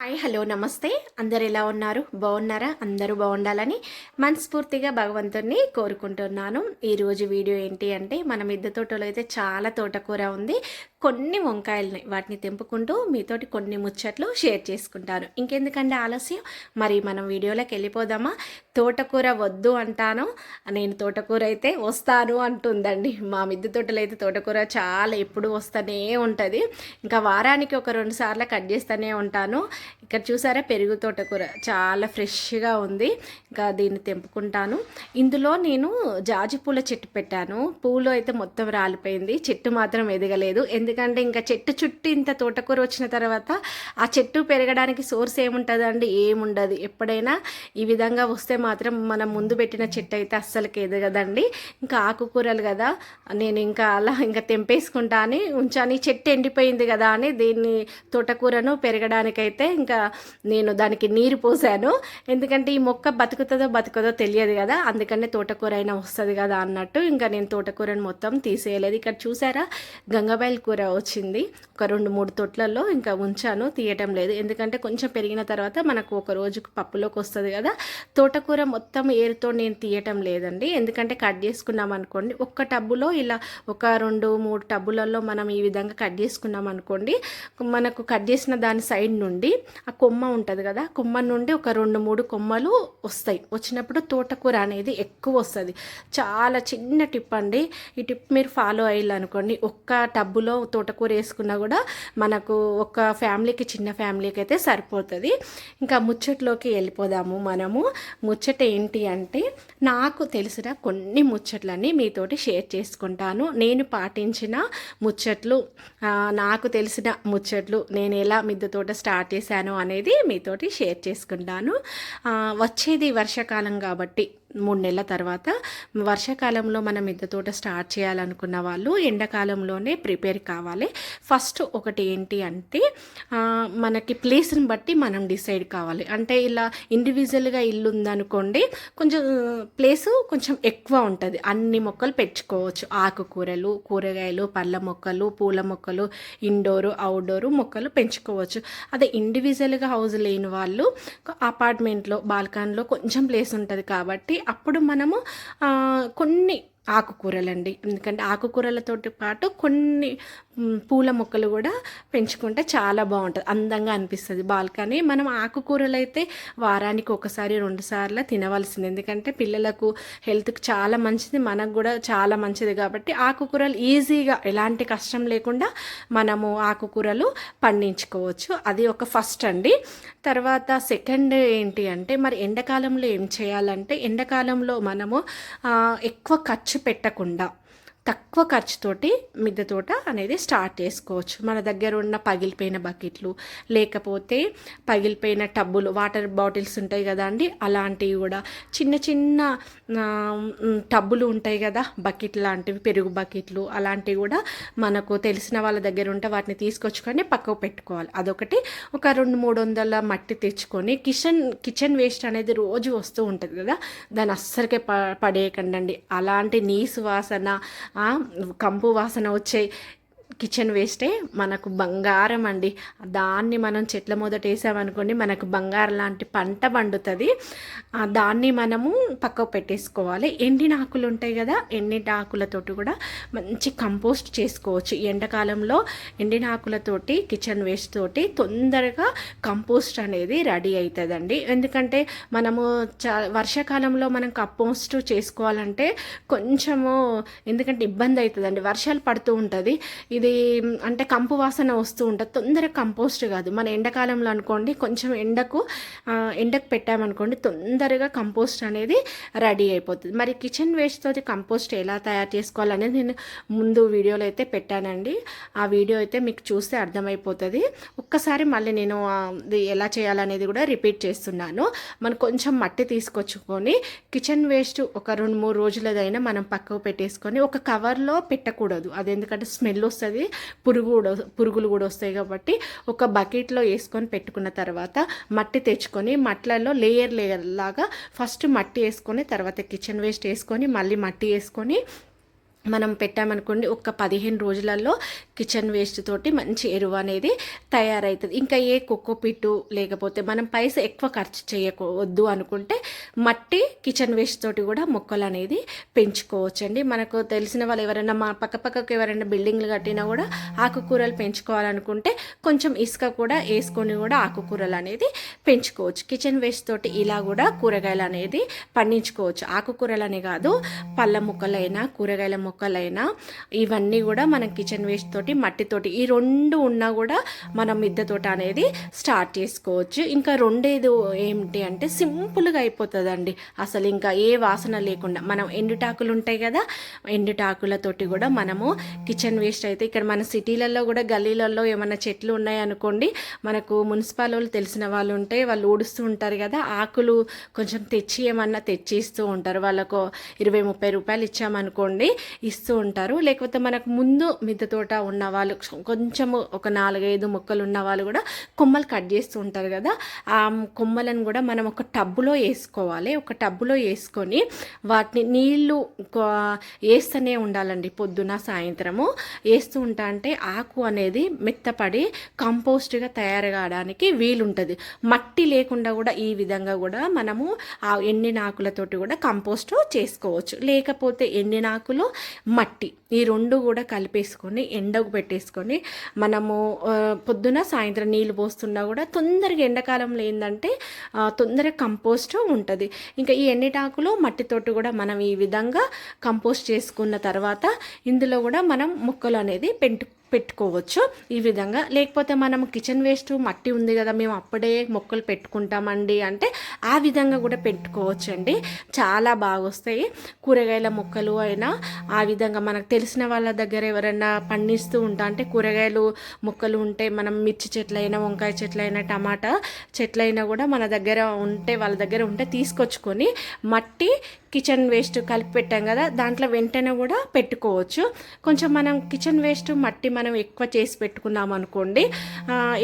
Hi hello నమస్తే. అందరు ఎలా ఉన్నారు? బాగున్నారా? అందరూ బాగుండాలని మనస్ఫూర్తిగా భగవంతుడిని కోరుకుంటున్నాను. ఈరోజు వీడియో ఏంటి అంటే మన మిద్దె తోటలో అయితే చాలా తోటకూర ఉంది. కొన్ని వంకాయలని వాటిని తెంపుకుంటూ మీతోటి కొన్ని ముచ్చట్లు షేర్ చేసుకుంటాను. ఇంకెందుకంటే ఆలస్యం? మరి మనం వీడియోలోకి వెళ్ళిపోదామా? తోటకూర వద్దు అంటాను. నేను తోటకూర అయితే వస్తాను అంటుందండి. మా మిద్దె తోటలో అయితే తోటకూర చాలా ఎప్పుడు వస్తూనే ఉంటుంది. ఇంకా వారానికి ఒక రెండు సార్లు కట్ చేస్తూనే ఉంటాను. ఇక్కడ చూసారా పెరుగు తోటకూర చాలా ఫ్రెష్గా ఉంది. ఇంకా దీన్ని తెంపుకుంటాను. ఇందులో నేను జాజి పూల చెట్టు పెట్టాను. పూలు అయితే మొత్తం రాలిపోయింది. చెట్టు మాత్రం ఎదగలేదు. ఎందుకంటే ఇంకా చెట్టు చుట్టూ ఇంత తోటకూర వచ్చిన తర్వాత ఆ చెట్టు పెరగడానికి సోర్స్ ఏముంటుందండి? ఏముండదు. ఎప్పుడైనా ఈ విధంగా వస్తే మాత్రం మనం ముందు పెట్టిన చెట్టు అయితే అస్సలకి ఎదగదండి. ఇంకా ఆకుకూరలు కదా. నేను ఇంకా అలా ఇంకా తెంపేసుకుంటా అని ఉంచాను. ఈ చెట్టు ఎండిపోయింది కదా అని దీన్ని తోటకూరను పెరగడానికైతే ఇంకా నేను దానికి నీరు పోసాను. ఎందుకంటే ఈ మొక్క బతుకుతుందో బతుకుదో తెలియదు కదా. అందుకనే తోటకూర అయినా వస్తుంది కదా అన్నట్టు ఇంకా నేను తోటకూరను మొత్తం తీసేయలేదు. ఇక్కడ చూసారా? గంగబాయిల కూర వచ్చింది. ఒక రెండు మూడు తొట్లలో ఇంకా ఉంచాను. తీయటం లేదు. ఎందుకంటే కొంచెం పెరిగిన తర్వాత మనకు ఒక రోజుకు పప్పులోకి వస్తుంది కదా. తోటకూర మొత్తం ఏరుతో నేను తీయటం లేదండి. ఎందుకంటే కట్ చేసుకున్నాం అనుకోండి. ఒక్క టబ్బులో ఇలా ఒక రెండు మూడు టబ్బులలో మనం ఈ విధంగా కట్ చేసుకున్నాం అనుకోండి. మనకు కట్ చేసిన దాని సైడ్ నుండి ఆ కొమ్మ ఉంటుంది కదా కొమ్మ నుండి ఒక రెండు మూడు కొమ్మలు వస్తాయి. వచ్చినప్పుడు తోటకూర అనేది ఎక్కువ వస్తుంది. చాలా చిన్న టిప్ అండి. ఈ టిప్ మీరు ఫాలో అయ్యాలనుకోండి ఒక్క టబ్బులో తోటకూర వేసుకున్నా కూడా మనకు ఒక ఫ్యామిలీకి చిన్న ఫ్యామిలీకి అయితే సరిపోతుంది. ఇంకా ముచ్చట్లోకి వెళ్ళిపోదాము మనము. ముచ్చట ఏంటి అంటే నాకు తెలిసిన కొన్ని ముచ్చట్లన్నీ మీతోటి షేర్ చేసుకుంటాను. నేను పాటించిన ముచ్చట్లు నాకు తెలిసిన ముచ్చట్లు నేను ఎలా మిద్దె తోట స్టార్ట్ చేశాను అనేది మీతోటి షేర్ చేసుకుంటాను వచ్చేది వర్షాకాలం కాబట్టి మూడు నెలల తర్వాత వర్షాకాలంలో మనం మిద్దె తోట స్టార్ట్ చేయాలనుకున్న వాళ్ళు ఎండాకాలంలోనే ప్రిపేర్ కావాలి. ఫస్ట్ ఒకటి ఏంటి అంటే మనకి ప్లేస్ని బట్టి మనం డిసైడ్ కావాలి. అంటే ఇలా ఇండివిజువల్గా ఇల్లు ఉందనుకోండి కొంచెం ప్లేసు కొంచెం ఎక్కువ ఉంటుంది. అన్ని మొక్కలు పెంచుకోవచ్చు. ఆకుకూరలు కూరగాయలు పళ్ళ మొక్కలు పూల మొక్కలు ఇండోరు అవుట్డోరు మొక్కలు పెంచుకోవచ్చు. అదే ఇండివిజువల్గా హౌస్ లేని వాళ్ళు అపార్ట్మెంట్లో బాల్కనీలో కొంచెం ప్లేస్ ఉంటుంది కాబట్టి అప్పుడు మనము కొన్ని ఆకుకూరలండి. ఎందుకంటే ఆకుకూరలతోటి పాటు కొన్ని పూల మొక్కలు కూడా పెంచుకుంటే చాలా బాగుంటుంది. అందంగా అనిపిస్తుంది బాల్కనీ. మనం ఆకుకూరలు అయితే వారానికి ఒకసారి రెండు సార్లు తినవలసింది. ఎందుకంటే పిల్లలకు హెల్త్కి చాలా మంచిది మనకు కూడా చాలా మంచిది కాబట్టి ఆకుకూరలు ఈజీగా ఎలాంటి కష్టం లేకుండా మనము ఆకుకూరలు పండించుకోవచ్చు. అది ఒక ఫస్ట్ అండి. తర్వాత సెకండ్ ఏంటి అంటే మరి ఎండాకాలంలో ఏం చేయాలంటే ఎండాకాలంలో మనము ఎక్కువ ఖర్చు పెట్టకుండా తక్కువ ఖర్చుతోటి మిద్దె తోట అనేది స్టార్ట్ చేసుకోవచ్చు. మన దగ్గర ఉన్న పగిలిపోయిన బకెట్లు లేకపోతే పగిలిపోయిన టబ్బులు వాటర్ బాటిల్స్ ఉంటాయి కదా అండి అలాంటివి కూడా. చిన్న చిన్న టబ్బులు ఉంటాయి కదా బకెట్ లాంటివి పెరుగు బకెట్లు అలాంటివి కూడా మనకు తెలిసిన వాళ్ళ దగ్గర ఉంటే వాటిని తీసుకొచ్చుకొని పక్కకు పెట్టుకోవాలి. అదొకటి. ఒక రెండు మూడు వందల మట్టి తెచ్చుకొని కిచెన్ కిచెన్ వేస్ట్ అనేది రోజు వస్తూ ఉంటుంది కదా దాన్ని అస్సలకే ప పడేయకండి అలాంటి నీసు వాసన కంపు వాసన వచ్చే కిచెన్ వేస్టే మనకు బంగారం అండి. దాన్ని మనం చెట్ల మొదట వేసామనుకోండి మనకు బంగారం లాంటి పంట పండుతుంది. ఆ, దాన్ని మనము పక్కకు పెట్టేసుకోవాలి. ఎండిన ఆకులు ఉంటాయి కదా ఎండిన ఆకులతోటి కూడా మంచి కంపోస్ట్ చేసుకోవచ్చు. ఎండాకాలంలో ఎండిన ఆకులతోటి కిచెన్ వేస్ట్ తోటి తొందరగా కంపోస్ట్ అనేది రెడీ అవుతుందండి ఎందుకంటే మనము చా వర్షాకాలంలో మనం కంపోస్ట్ చేసుకోవాలంటే కొంచెము ఎందుకంటే ఇబ్బంది అవుతుందండి వర్షాలు పడుతూ ఉంటుంది. ఇది అంటే కంపు వాసన వస్తూ ఉంటుంది. తొందరగా కంపోస్ట్ కాదు. మన ఎండాకాలంలో అనుకోండి కొంచెం ఎండకు ఎండకు పెట్టామనుకోండి తొందరగా కంపోస్ట్ అనేది రెడీ అయిపోతుంది. మరి కిచెన్ వేస్ట్తో కంపోస్ట్ ఎలా తయారు చేసుకోవాలనేది నేను ముందు వీడియోలో అయితే పెట్టానండి. ఆ వీడియో అయితే మీకు చూస్తే అర్థమైపోతుంది. ఒక్కసారి మళ్ళీ నేను ఎలా చేయాలనేది కూడా రిపీట్ చేస్తున్నాను. మనం కొంచెం మట్టి తీసుకొచ్చుకొని కిచెన్ వేస్ట్ ఒక రెండు మూడు రోజులదైనా మనం పక్కకు పెట్టేసుకొని ఒక కవర్లో పెట్టకూడదు. అది ఎందుకంటే స్మెల్ వస్తుంది పురుగు కూడా పురుగులు కూడా వస్తాయి కాబట్టి ఒక బకెట్లో వేసుకొని పెట్టుకున్న తర్వాత మట్టి తెచ్చుకొని మట్లలో లేయర్ లేయర్ లాగా ఫస్ట్ మట్టి వేసుకొని తర్వాత కిచెన్ వేస్ట్ వేసుకొని మళ్ళీ మట్టి వేసుకొని మనం పెట్టామనుకోండి ఒక పదిహేను రోజులలో కిచెన్ వేస్ట్ తోటి మంచి ఎరువు అనేది తయారవుతుంది ఇంకా ఏ కుక్కో పిట్టు లేకపోతే మనం పైసా ఎక్కువ ఖర్చు చేయవద్దు అనుకుంటే మట్టి కిచెన్ వేస్ట్ తోటి కూడా మొక్కలు అనేది పెంచుకోవచ్చండి. మనకు తెలిసిన వాళ్ళు ఎవరైనా మా పక్క పక్కకు ఎవరైనా బిల్డింగ్లు కట్టినా కూడా ఆకుకూరలు పెంచుకోవాలనుకుంటే కొంచెం ఇసుక కూడా వేసుకొని కూడా ఆకుకూరలు అనేది పెంచుకోవచ్చు. కిచెన్ వేస్ట్ తోటి ఇలా కూడా కూరగాయలు అనేది పండించుకోవచ్చు. ఆకుకూరలు అనే కాదు పళ్ళ మొక్కలైనా కూరగాయల మొక్క మొక్కలైనా ఇవన్నీ కూడా మనం కిచెన్ వేస్ట్ తోటి మట్టితోటి ఈ రెండు ఉన్నా కూడా మనం మిద్దె తోట అనేది స్టార్ట్ చేసుకోవచ్చు. ఇంకా రెండేది ఏమిటి అంటే సింపుల్గా అయిపోతుందండి. అసలు ఇంకా ఏ వాసన లేకుండా మనం ఎండుటాకులు ఉంటాయి కదా ఎండుటాకులతోటి కూడా మనము కిచెన్ వేస్ట్ అయితే ఇక్కడ మన సిటీలలో కూడా గల్లీలలో ఏమైనా చెట్లు ఉన్నాయనుకోండి మనకు మున్సిపల్ వాళ్ళు తెలిసిన వాళ్ళు ఉంటే వాళ్ళు ఊడుస్తూ ఉంటారు కదా ఆకులు కొంచెం తెచ్చి ఏమన్నా తెచ్చి ఇస్తూ ఉంటారు. వాళ్ళకు ఇరవై ముప్పై రూపాయలు ఇచ్చామనుకోండి ఇస్తూ ఉంటారు. లేకపోతే మనకు ముందు మిద్దె తోట ఉన్న వాళ్ళు కొంచెము ఒక నాలుగైదు మొక్కలు ఉన్న వాళ్ళు కూడా కొమ్మలు కట్ చేస్తూ ఉంటారు కదా. ఆ కొమ్మలను కూడా మనం ఒక టబ్బులో వేసుకోవాలి. ఒక టబ్బులో వేసుకొని వాటిని నీళ్ళు వేస్తూనే ఉండాలండి పొద్దున సాయంత్రము. వేస్తూ ఉంటా అంటే ఆకు అనేది మెత్తపడి కంపోస్ట్గా తయారు కావడానికి వీలుంటుంది. మట్టి లేకుండా కూడా ఈ విధంగా కూడా మనము ఆ ఎండిన ఆకులతోటి కూడా కంపోస్ట్ చేసుకోవచ్చు. లేకపోతే ఎండిన ఆకులు మట్టి. ఈ రెండు కూడా కలిపేసుకొని ఎండకు పెట్టేసుకొని మనము పొద్దున సాయంత్రం నీళ్ళు పోస్తున్నా కూడా తొందరగా ఎండాకాలంలో ఏంటంటే తొందరగా కంపోస్ట్ ఉంటుంది. ఇంకా ఈ ఎండిటాకులు మట్టితోటి కూడా మనం ఈ విధంగా కంపోస్ట్ చేసుకున్న తర్వాత ఇందులో కూడా మనం మొక్కలు అనేది పెంటు పెట్టుకోవచ్చు ఈ విధంగా. లేకపోతే మనం కిచెన్ వేస్ట్ మట్టి ఉంది కదా మేము అప్పుడే మొక్కలు పెట్టుకుంటామండి అంటే ఆ విధంగా కూడా పెట్టుకోవచ్చు అండి చాలా బాగా వస్తాయి కూరగాయల మొక్కలు అయినా ఆ విధంగా మనకు తెలిసిన వాళ్ళ దగ్గర ఎవరైనా పండిస్తూ ఉంటా అంటే కూరగాయలు మొక్కలు ఉంటే మనం మిర్చి చెట్లైనా వంకాయ చెట్లైనా టమాటా చెట్లైనా కూడా మన దగ్గర ఉంటే వాళ్ళ దగ్గర ఉంటే తీసుకొచ్చుకొని మట్టి కిచెన్ వేస్ట్ కలిపి పెట్టాం కదా దాంట్లో వెంటనే కూడా పెట్టుకోవచ్చు. కొంచెం మనం కిచెన్ వేస్ట్ మట్టి మనం ఎక్కువ చేసి పెట్టుకున్నాం అనుకోండి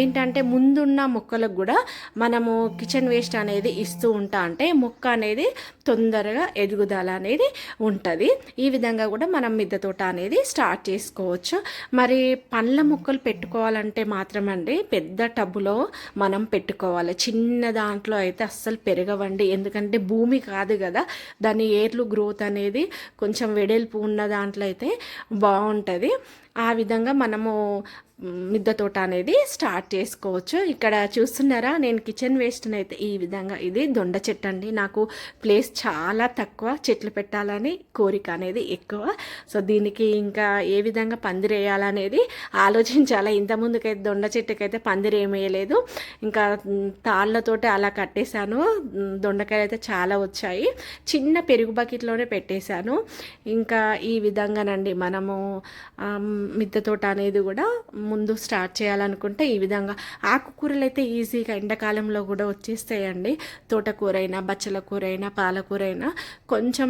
ఏంటంటే ముందున్న మొక్కలకు కూడా మనము కిచెన్ వేస్ట్ అనేది ఇస్తూ ఉంటా. అంటే మొక్క అనేది తొందరగా ఎదుగుదల అనేది ఉంటుంది. ఈ విధంగా కూడా మనం మిద్దె తోట అనేది స్టార్ట్ చేసుకోవచ్చు. మరి పండ్ల మొక్కలు పెట్టుకోవాలంటే మాత్రం అండి పెద్ద టబ్బులో మనం పెట్టుకోవాలి. చిన్న దాంట్లో అయితే అస్సలు పెరగవండి. ఎందుకంటే భూమి కాదు కదా. దాని ఏర్లు గ్రోత్ అనేది కొంచెం వెడల్పు ఉన్న దాంట్లో అయితే బాగుంటుంది. ఆ విధంగా మనము మిద్దె తోట అనేది స్టార్ట్ చేసుకోవచ్చు. ఇక్కడ చూస్తున్నారా నేను కిచెన్ వేస్ట్ని అయితే ఈ విధంగా ఇది దొండ చెట్టు అండి. నాకు ప్లేస్ చాలా తక్కువ చెట్లు పెట్టాలని కోరిక అనేది ఎక్కువ. సో దీనికి ఇంకా ఏ విధంగా పందిరేయాలనేది ఆలోచించాలి. ఇంతకుముందుకైతే దొండ చెట్టుకైతే పందిరేమేయలేదు ఇంకా తాళ్ళతోటి అలా కట్టేశాను. దొండకాయలు అయితే చాలా వచ్చాయి. చిన్న పెరుగు బకెట్లోనే పెట్టేశాను. ఇంకా ఈ విధంగానండి మనము మిద్దె తోట అనేది కూడా ముందు స్టార్ట్ చేయాలనుకుంటే ఈ విధంగా ఆకుకూరలు అయితే ఈజీగా ఎండాకాలంలో కూడా వచ్చేస్తాయండి. తోటకూర అయినా బచ్చల కూర అయినా పాలకూర అయినా కొంచెం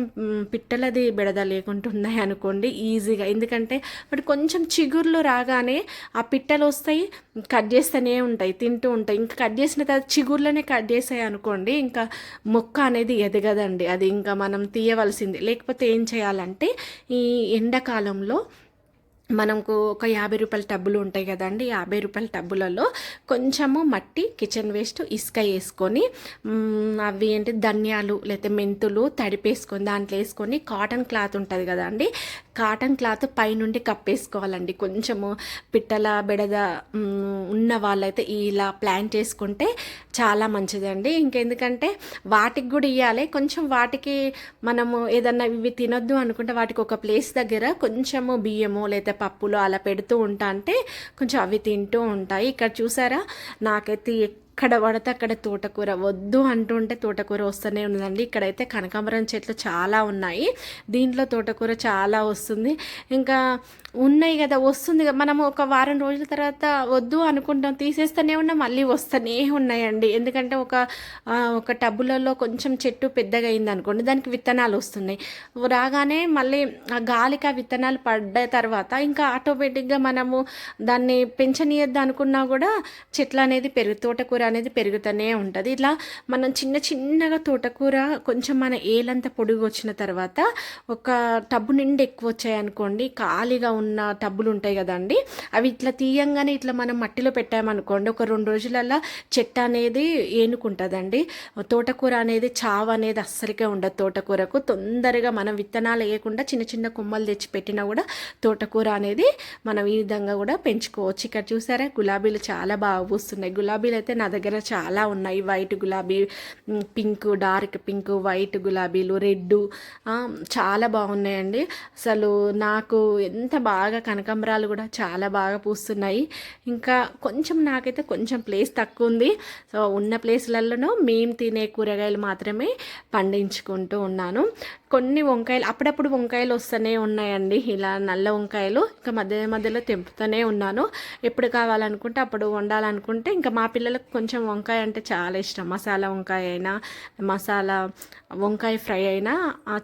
పిట్టలది బెడద లేకుండా ఉన్నాయి అనుకోండి ఈజీగా. ఎందుకంటే వాటి కొంచెం చిగుర్లు రాగానే ఆ పిట్టలు వస్తాయి కట్ చేస్తూనే ఉంటాయి తింటూ ఉంటాయి. ఇంకా కట్ చేసిన తర్వాత చిగుర్లనే కట్ చేసాయి అనుకోండి ఇంకా మొక్క అనేది ఎదగదండి. అది ఇంకా మనం తీయవలసింది. లేకపోతే ఏం చేయాలంటే ఈ ఎండాకాలంలో మనకు ఒక యాభై రూపాయల టబ్బులు ఉంటాయి కదండి యాభై రూపాయల టబ్బులలో కొంచెము మట్టి కిచెన్ వేస్ట్ ఇసుక వేసుకొని అవి ఏంటి ధనియాలు లేకపోతే మెంతులు తడిపేసుకొని దాంట్లో వేసుకొని కాటన్ క్లాత్ ఉంటుంది కదండి కాటన్ క్లాత్ పైనుండి కప్పేసుకోవాలండి. కొంచెము పిట్టల బెడద ఉన్న వాళ్ళైతే ఇలా ప్లాన్ చేసుకుంటే చాలా మంచిదండి. ఇంకెందుకంటే వాటికి కూడా ఇవ్వాలి కొంచెం వాటికి మనము ఏదన్నా ఇవి తినొద్దు అనుకుంటే వాటికి ఒక ప్లేస్ దగ్గర కొంచెము బియ్యము లేదా పప్పులు అలా పెడుతూ ఉంటా అంటే కొంచెం అవి తింటూ ఉంటాయి. ఇక్కడ చూసారా? నాకైతే ఎక్కడ పడితే అక్కడ తోటకూర. వద్దు అంటుంటే తోటకూర వస్తూనే ఉన్నదండి. ఇక్కడైతే కనకాంబరం చెట్లు చాలా ఉన్నాయి. దీంట్లో తోటకూర చాలా వస్తుంది. ఇంకా ఉన్నాయి కదా వస్తుంది మనము ఒక వారం రోజుల తర్వాత వద్దు అనుకుంటాం తీసేస్తూనే ఉన్నాం మళ్ళీ వస్తూనే ఉన్నాయండి. ఎందుకంటే ఒక ఒక టబ్బులలో కొంచెం చెట్టు పెద్దగా అయింది అనుకోండి దానికి విత్తనాలు వస్తున్నాయి. రాగానే మళ్ళీ ఆ గాలికి ఆ విత్తనాలు పడ్డ తర్వాత ఇంకా ఆటోమేటిక్గా మనము దాన్ని పెంచనీయద్దు అనుకున్నా కూడా చెట్లు అనేది పెరుగు తోటకూర అనేది పెరుగుతూనే ఉంటుంది. ఇట్లా మనం చిన్న చిన్నగా తోటకూర కొంచెం మన ఏలంతా పొడుగు వచ్చిన తర్వాత ఒక టబ్బు నిండి ఎక్కువ వచ్చాయనుకోండి ఖాళీగా ఉన్న టబ్బులు ఉంటాయి కదండి అవి ఇట్లా తీయంగానే ఇట్లా మనం మట్టిలో పెట్టామనుకోండి ఒక రెండు రోజులల్లో చెట్టు అనేది ఏనుకుంటుందండి. తోటకూర అనేది చావు అనేది అస్సరికే ఉండదు తోటకూరకు. తొందరగా మనం విత్తనాలు వేయకుండా చిన్న చిన్న కొమ్మలు తెచ్చి పెట్టినా కూడా తోటకూర అనేది మనం ఈ విధంగా కూడా పెంచుకోవచ్చు. ఇక్కడ చూసారా? గులాబీలు చాలా బాగా పూస్తున్నాయి. గులాబీలు అయితే నా దగ్గర దగ్గర చాలా ఉన్నాయి. వైట్ గులాబీ పింక్ డార్క్ పింక్ వైట్ గులాబీలు రెడ్ చాలా బాగున్నాయండి. అసలు నాకు ఎంత బాగా కనకాంబరాలు కూడా చాలా బాగా పూస్తున్నాయి. ఇంకా కొంచెం నాకైతే కొంచెం ప్లేస్ తక్కువ ఉంది. సో ఉన్న ప్లేస్లలోనూ మేము తినే కూరగాయలు మాత్రమే పండించుకుంటూ ఉన్నాను. కొన్ని వంకాయలు అప్పుడప్పుడు వంకాయలు వస్తూనే ఉన్నాయండి. ఇలా నల్ల వంకాయలు ఇంకా మధ్య మధ్యలో తెంపుతూనే ఉన్నాను. ఎప్పుడు కావాలనుకుంటే అప్పుడు వండాలనుకుంటే ఇంకా మా పిల్లలకు కొంచెం కొంచెం వంకాయ అంటే చాలా ఇష్టం. మసాలా వంకాయ అయినా మసాలా వంకాయ ఫ్రై అయినా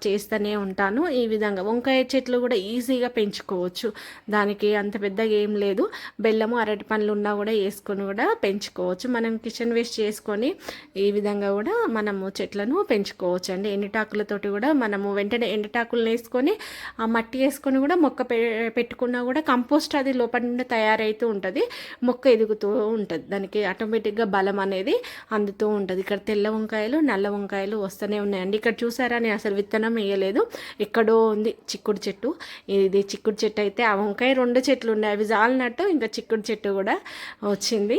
చేస్తూనే ఉంటాను. ఈ విధంగా వంకాయ చెట్లు కూడా ఈజీగా పెంచుకోవచ్చు. దానికి అంత పెద్దగా ఏం లేదు. బెల్లము అరటి పండ్లు ఉన్నా కూడా వేసుకొని కూడా పెంచుకోవచ్చు. మనం కిచెన్ వేస్ట్ చేసుకొని ఈ విధంగా కూడా మనము చెట్లను పెంచుకోవచ్చు అండి. ఎండటాకులతోటి కూడా మనము వెంటనే ఎండటాకులను వేసుకొని ఆ మట్టి వేసుకొని కూడా మొక్క పె పెట్టుకున్నా కూడా కంపోస్ట్ అది లోపల నుండి తయారైతూ ఉంటుంది. మొక్క ఎదుగుతూ ఉంటుంది. దానికి ఆటోమేటిక్గా బలం అనేది అందుతూ ఉంటుంది. ఇక్కడ తెల్ల వంకాయలు నల్ల వంకాయలు వస్తూనే ఉన్నాయండి. ఇక్కడ చూసారా నేను అసలు విత్తనం వేయలేదు. ఎక్కడో ఉంది చిక్కుడు చెట్టు. ఇది చిక్కుడు చెట్టు అయితే ఆ వంకాయ రెండు చెట్లు ఉన్నాయి. అవి జాలినట్టు ఇంకా చిక్కుడు చెట్టు కూడా వచ్చింది.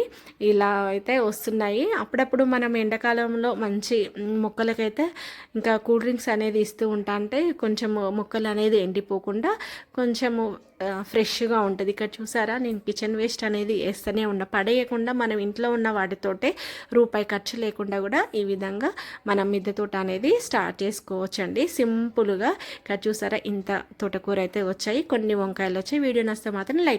ఇలా అయితే వస్తున్నాయి. అప్పుడప్పుడు మనం ఎండాకాలంలో మంచి మొక్కలకైతే ఇంకా కూల్ డ్రింక్స్ అనేది ఇస్తూ ఉంటా అంటే కొంచెం మొక్కలు అనేది ఎండిపోకుండా కొంచెము ఫ్రెష్గా ఉంటుంది. ఇక్కడ చూసారా నేను కిచెన్ వేస్ట్ అనేది వేస్తూనే ఉన్నా. పడేయకుండా మనం ఇంట్లో ఉన్న వాటితోటే రూపాయి ఖర్చు లేకుండా కూడా ఈ విధంగా మనం మిద్దె తోట అనేది స్టార్ట్ చేసుకోవచ్చండి. సింపుల్గా. ఇక్కడ చూసారా ఇంత తోటకూర అయితే వచ్చాయి. కొన్ని వంకాయలు వచ్చాయి. వీడియో నస్తే మాత్రం లైక్